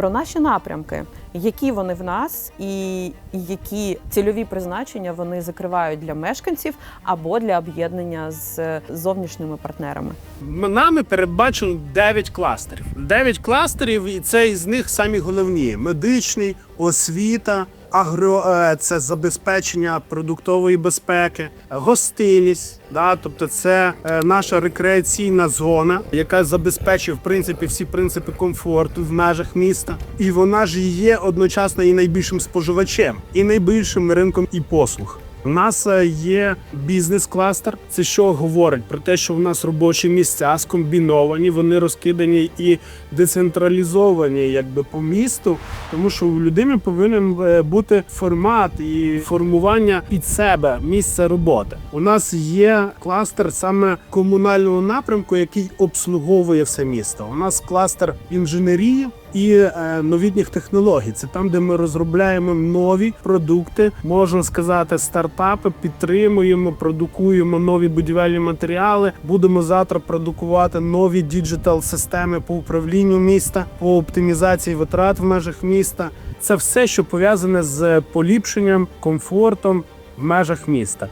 про наші напрямки, які вони в нас, і які цільові призначення вони закривають для мешканців або для об'єднання з зовнішніми партнерами. Нами передбачено 9 кластерів. 9 кластерів, і це із них самі головні: медичний, освіта, агро е, це забезпечення продуктової безпеки, гостинність. Да, тобто це е, наша рекреаційна зона, яка забезпечує в принципі всі принципи комфорту в межах міста. І вона ж є одночасно і найбільшим споживачем, і найбільшим ринком і послуг. У нас е, є бізнес-кластер. Це що говорить про те, що в нас робочі місця скомбіновані, вони розкидані і децентралізовані, якби по місту, тому що у людини повинен е, бути формат і формування під себе місця роботи. У нас є кластер саме комунального напрямку, який обслуговує все місто. У нас кластер інженерії. І е, новітніх технологій це там, де ми розробляємо нові продукти, можна сказати, стартапи, підтримуємо, продукуємо нові будівельні матеріали. Будемо завтра продукувати нові діджитал системи по управлінню міста, по оптимізації витрат в межах міста. Це все, що пов'язане з поліпшенням комфортом в межах міста.